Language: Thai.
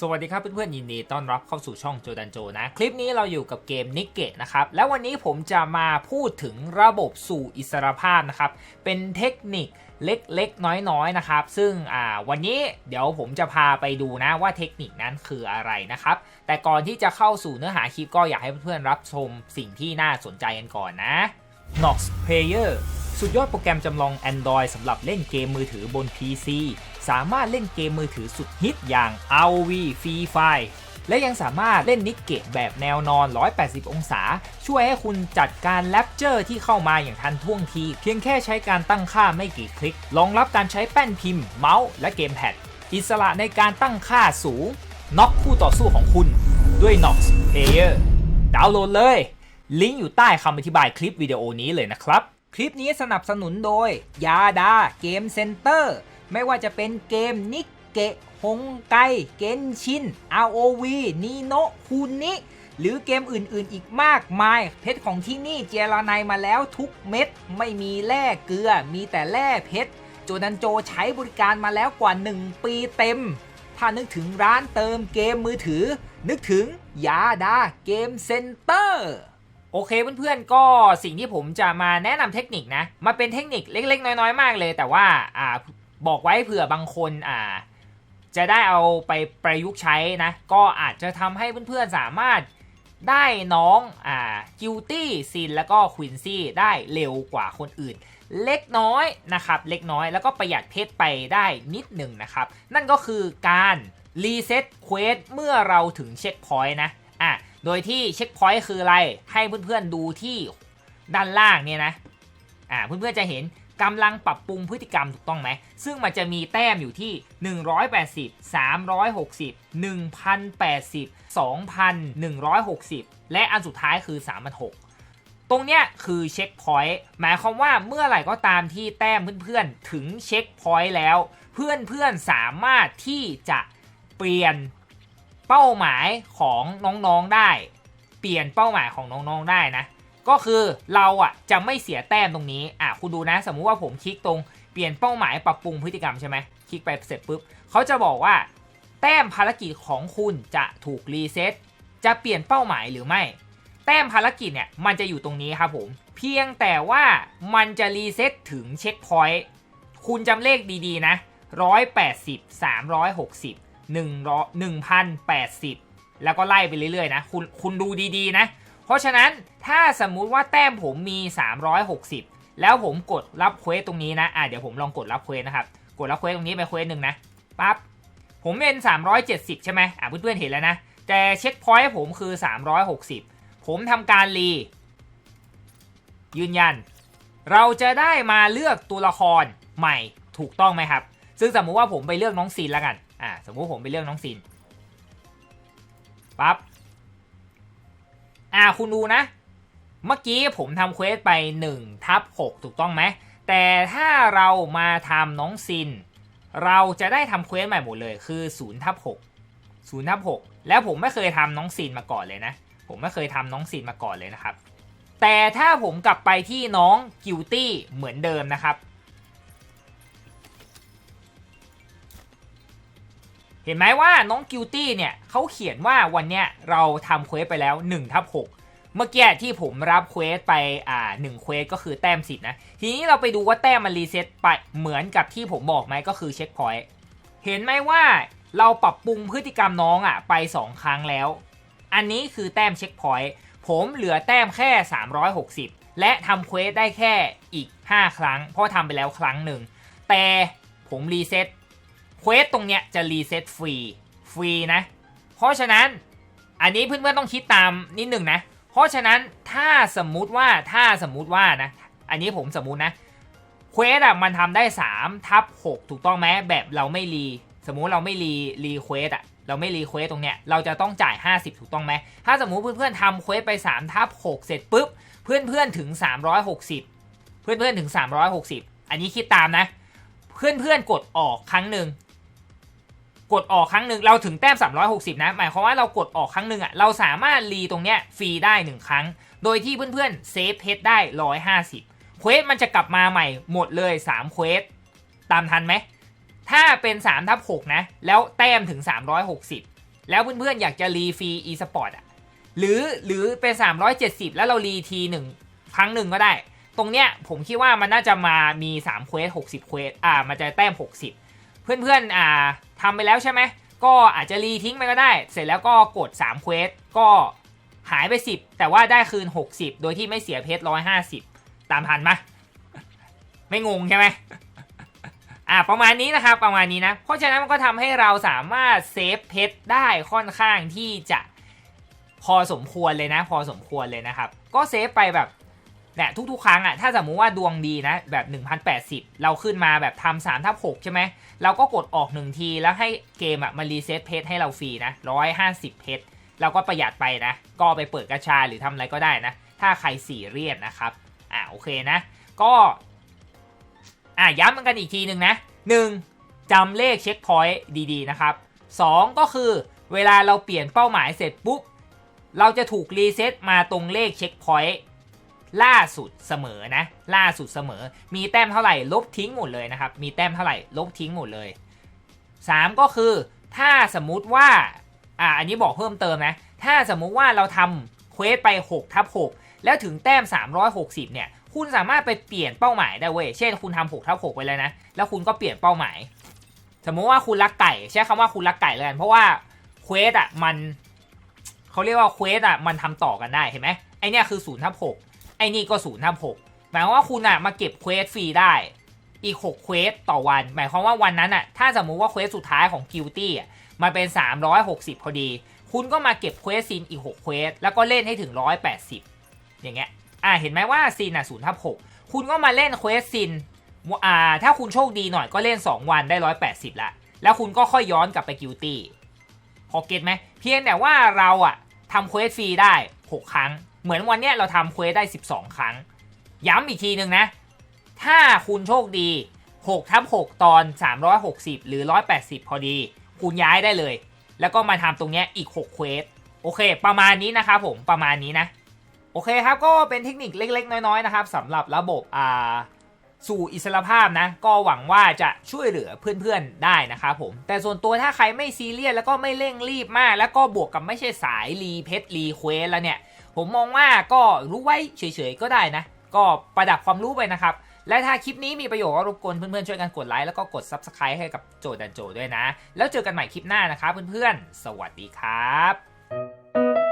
สวัสดีครับเพื่อนๆยินดีต้อนรับเข้าสู่ช่องโจดันโจนะ คลิปนี้เราอยู่กับเกมนิกเกตนะครับ แล้ววันนี้ผมจะมาพูดถึงระบบสู่อิสรภาพนะครับ เป็นเทคนิคเล็กๆ น้อยๆนะครับ ซึ่งวันนี้เดี๋ยวผมจะพาไปดูนะว่าเทคนิคนั้นคืออะไรนะครับ แต่ก่อนที่จะเข้าสู่เนื้อหาคลิปก็อยากให้เพื่อนๆรับชมสิ่งที่น่าสนใจกันก่อนนะ Nox Player สุดยอดโปรแกรมจำลอง Android สำหรับเล่นเกมมือถือบน PC สามารถเล่นเกมมือถือสุดฮิตอย่าง ROV Free Fire และยังสามารถเล่นนิกเกตแบบแนวนอน 180 องศา ช่วยให้คุณจัดการแรปเจอร์ที่เข้ามาอย่างทันท่วงที เพียงแค่ใช้การตั้งค่าไม่กี่คลิก รองรับการใช้แป้นพิมพ์ เมาส์ และเกมแพด อิสระในการตั้งค่าสูง น็อกคู่ต่อสู้ของคุณด้วย Nox Player ดาวน์โหลดเลย ลิงก์อยู่ใต้คำอธิบายคลิปวิดีโอนี้เลยนะครับ คลิปนี้สนับสนุนโดยยาดาเกมเซ็นเตอร์ ไม่ว่าจะเป็นเกมนิกเกะฮงไก เกนชิน ROV นีโนคูนิหรือเกมอื่นๆ อีกมากมาย เพชรของที่นี่เจรไนมาแล้วทุกเม็ด ไม่มีแร่เกลือ มีแต่แร่เพชรโจดันโจใช้บริการมาแล้วกว่า 1 ปีเต็ม ถ้านึกถึงร้านเติมเกมมือถือ นึกถึงยาดาเกมเซ็นเตอร์โอเคเพื่อนๆก็สิ่งที่ผมจะมาแนะนำเทคนิคนะมาเป็นเทคนิคเล็กๆ น้อยๆ มากเลย แต่ว่าอ่า บอกไว้เผื่อบางคนอ่า จะได้เอาไปประยุกต์ใช้นะ ก็อาจจะทำให้เพื่อนๆสามารถได้น้องอ่ากิลตี้ซินแล้วก็ควินซี่ได้เร็วกว่าคนอื่น เล็กน้อยนะครับ เล็กน้อยแล้วก็ประหยัดเพชรไปได้นิดหนึ่งนะครับ นั่นก็คือการรีเซ็ตเควสเมื่อเราถึงเช็คพอยต์นะอะโดยที่เช็คพอยต์คืออะไร ให้เพื่อนๆดูที่ด้านล่างเนี่ยนะอ่าเพื่อนๆจะเห็น กำลังปรับปรุงพฤติกรรมถูกต้องไหม ซึ่งมันจะมีแต้มอยู่ที่ 180 360 1080 2160 และอันสุดท้ายคือ3,600ตรงเนี้ยคือเช็คพอยต์หมายความว่าเมื่อไหร่ก็ตามที่แต้มเพื่อนๆ ถึงเช็คพอยต์แล้ว เพื่อนๆ สามารถที่จะเปลี่ยนเป้าหมายของน้องๆได้ เปลี่ยนเป้าหมายของน้องๆได้นะ ก็คือเราอะจะไม่เสียแต้มตรงนี้อะคุณดูนะ สมมุติว่าผมคลิกตรงเปลี่ยนเป้าหมายปรับปรุงพฤติกรรมใช่ไหมคลิกไปเสร็จปุ๊บเขาจะบอกว่า แต้มภารกิจของคุณจะถูกรีเซ็ตจะเปลี่ยนเป้าหมายหรือไม่ แต้มภารกิจเนี่ยมันจะอยู่ตรงนี้ครับผม เพียงแต่ว่ามันจะรีเซ็ตถึงเช็คพอยต์คุณจำเลขดีๆนะ 180 360 1 1,080 แล้วก็ไล่ไปเรื่อยๆนะ คุณคุณดูดีๆนะ เพราะฉะนั้นถ้าสมมุติว่าแต้มผมมี 360 แล้วผมกดรับเควสตรงนี้นะอะเดี๋ยวผมลองกดรับเควสนะครับ กดรับเควสตรงนี้ไปเควสหนึ่งนะปั๊บผมเป็น 370 ใช่ไหมอะเพื่อนๆเห็นแล้วนะ แต่เช็คพอยต์ผมคือ 360 ผมทำการรี ยืนยัน เราจะได้มาเลือกตัวละครใหม่ถูกต้องไหมครับ ซึ่งสมมุติว่าผมไปเลือกน้องซีนแล้วกัน อ่า สมมุติผมไปเลือกน้องซีน ปั๊บ อ่าคุณดูนะ เมื่อกี้ผมทำเควสไป1ทับ6ถูกต้องไหม แต่ถ้าเรามาทำน้องซิน เราจะได้ทำเควสใหม่หมดเลยคือ0ทับ6 0ทับ6แล้วผมไม่เคยทำน้องซินมาก่อนเลยนะ ผมไม่เคยทำน้องซินมาก่อนเลยนะครับ แต่ถ้าผมกลับไปที่น้องกิวตี้เหมือนเดิมนะครับ เห็นไหมว่าน้องกิวตี้เนี่ยเขาเขียนว่าวันเนี้ยเราทำเควสไปแล้ว1ทับ6เมื่อกี้ที่ผมรับเควสไปอ่า1เควสก็คือแต้มสิทธินะ ทีนี้เราไปดูว่าแต้มมันรีเซ็ตไปเหมือนกับที่ผมบอกไหมก็คือเช็คพอยต์เห็นไหมว่าเราปรับปรุงพฤติกรรมน้องอะไป 2 ครั้งแล้ว อันนี้คือแต้มเช็คพอยต์ผมเหลือแต้มแค่ 360 และทำเควสได้แค่อีก 5 ครั้ง เพราะทำไปแล้วครั้งหนึ่ง แต่ผมรีเซ็ต ควสตรงเนี้ยจะรีเซ็ตฟรีฟรีนะ เพราะฉะนั้นอันนี้เพื่อนๆต้องคิดตามนิดหนึ่งนะ เพราะฉะนั้นถ้าสมมุติว่าถ้าสมมุติว่านะ อันนี้ผมสมมุตินะเควสอะมันทำได้3ทับ6ถูกต้องไหมแบบเราไม่รีสมมุติเราไม่รีรีเควสอะเราไม่รีเควสตรงเนี้ยเราจะต้องจ่าย 50 ถูกต้องไหมถ้าสมมุติเพื่อนๆทำเควสไป3ทับ6เสร็จปุ๊บเพื่อนๆถึง 360 เพื่อนๆถึง 360 อันนี้คิดตามนะ เพื่อนๆกดออกครั้งหนึ่ง กดออกครั้งหนึ่งเราถึงแต้ม 360 นะ หมายความว่าเรากดออกครั้งหนึ่งอะเราสามารถรีตรงเนี้ยฟรีได้ 1 ครั้ง โดยที่เพื่อนๆเซฟเพชรได้ 150เควสมันจะกลับมาใหม่หมดเลย3เควสตามทันไหม ถ้าเป็น3ทับ6นะ แล้วแต้มถึง 360 แล้วเพื่อนๆอยากจะรีฟรี e-sport อะหรือหรือเป็น 370 แล้วเรารีทีหนึ่งครั้งหนึ่งก็ได้ ตรงเนี้ยผมคิดว่ามันน่าจะมามี3เควส60เควสอ่ามันจะแต้ม 60 เพื่อนๆอ่าทำไปแล้วใช่ไหมก็อาจจะรีทิ้งไปก็ได้ เสร็จแล้วก็กด3เควสก็หายไป 10 แต่ว่าได้คืน 60 โดยที่ไม่เสียเพชร150 ตามทันไหมไม่งงใช่ไหมอ่าประมาณนี้นะครับประมาณนี้นะ เพราะฉะนั้นมันก็ทำให้เราสามารถเซฟเพชรได้ค่อนข้างที่จะพอสมควรเลยนะ พอสมควรเลยนะครับ ก็เซฟไปแบบ เนี่ยทุกๆ ครั้งอะ่ะถ้าสมมุติว่าดวงดีนะแบบ 1080 เราขึ้นมาแบบทำ3ทับ6ใช่ไหม เราก็กดออก1ทีแล้วให้เกมอะ่ะมารีเซ็ตเพชรให้เราฟรีนะ150เพชรเราก็ประหยัดไปนะ ก็ไปเปิดกระชาหรือทำอะไรก็ได้นะ ถ้าใครสี่เรียดนะครับ อ่าโอเคนะ ก็ อะย้ำกันอีกทีหนึ่งนะ 1. จำเลขเช็คพอยต์ดีๆ นะครับ 2. ก็คือเวลาเราเปลี่ยนเป้าหมายเสร็จปุ๊บ เราจะถูกรีเซ็ตมาตรงเลขเช็คพอยต์ ล่าสุดเสมอนะ ล่าสุดเสมอ มีแต้มเท่าไหร่ลบทิ้งหมดเลยนะครับ มีแต้มเท่าไหร่ลบทิ้งหมดเลย 3 ก็คือ ถ้าสมมุติว่าอ่าอันนี้บอกเพิ่มเติมนะ ถ้าสมมุติว่าเราทำเควสไป6ทับ6แล้วถึงแต้ม 360 เนี่ย คุณสามารถไปเปลี่ยนเป้าหมายได้เว้ย เช่นคุณทำ6ทับ6ไปเลยนะ แล้วคุณก็เปลี่ยนเป้าหมาย สมมุติว่าคุณรักไก่ ใช้คำว่าคุณรักไก่เลยกันเพราะว่าเควสอะมันเขาเรียกว่าเควสอะมันทำต่อกันได้เห็นไหมไอเนี้ยคือ0ทับ6 ไอนี่ก็0ทับ6หมายความว่าคุณอะมาเก็บเควสฟรีได้ อีก 6 เควสต่อวัน หมายความว่าวันนั้นอะถ้าสมมุติว่าเควสสุดท้ายของกิลตี้อะมันเป็น 360 พอดี คุณก็มาเก็บเควสซินอีก 6 เควสแล้วก็เล่นให้ถึง 180 อย่างเงี้ย อ่าเห็นไหมว่าซินอะ0ทับ6คุณก็มาเล่นเควสซินอ่าถ้าคุณโชคดีหน่อยก็เล่น 2 วันได้ 180 ละ แล้วคุณก็ค่อยย้อนกลับไปกิลตี้พอเก็ตไหมเพียงแต่ว่าเราอะทำเควสฟรีได้ 6 ครั้ง เหมือนวันเนี้ยเราทำเควสได้ 12 ครั้ง ย้ำอีกทีหนึ่งนะ ถ้าคุณโชคดี6ทับ6ตอน 360 หรือ 180 พอดี คุณย้ายได้เลย แล้วก็มาทำตรงเนี้ยอีก6เควสโอเค ประมาณนี้นะครับผมประมาณนี้นะ โอเคครับก็เป็นเทคนิคเล็กๆ น้อยๆนะครับสำหรับระบบอ่าสู่อิสรภาพนะ ก็หวังว่าจะช่วยเหลือเพื่อนๆได้นะครับผม แต่ส่วนตัวถ้าใครไม่ซีเรียสแล้วก็ไม่เร่งรีบมาก แล้วก็บวกกับไม่ใช่สายรีเพชรรีเควสแล้วเนี่ย ผมมองว่าก็รู้ไว้เฉยๆก็ได้นะ ก็ประดับความรู้ไปนะครับ และถ้าคลิปนี้มีประโยชน์ก็รบกวนเพื่อนๆช่วยกันกดไลค์แล้วก็กด Subscribe ให้กับโจดันโจด้วยนะ แล้วเจอกันใหม่คลิปหน้านะครับเพื่อนๆ สวัสดีครับ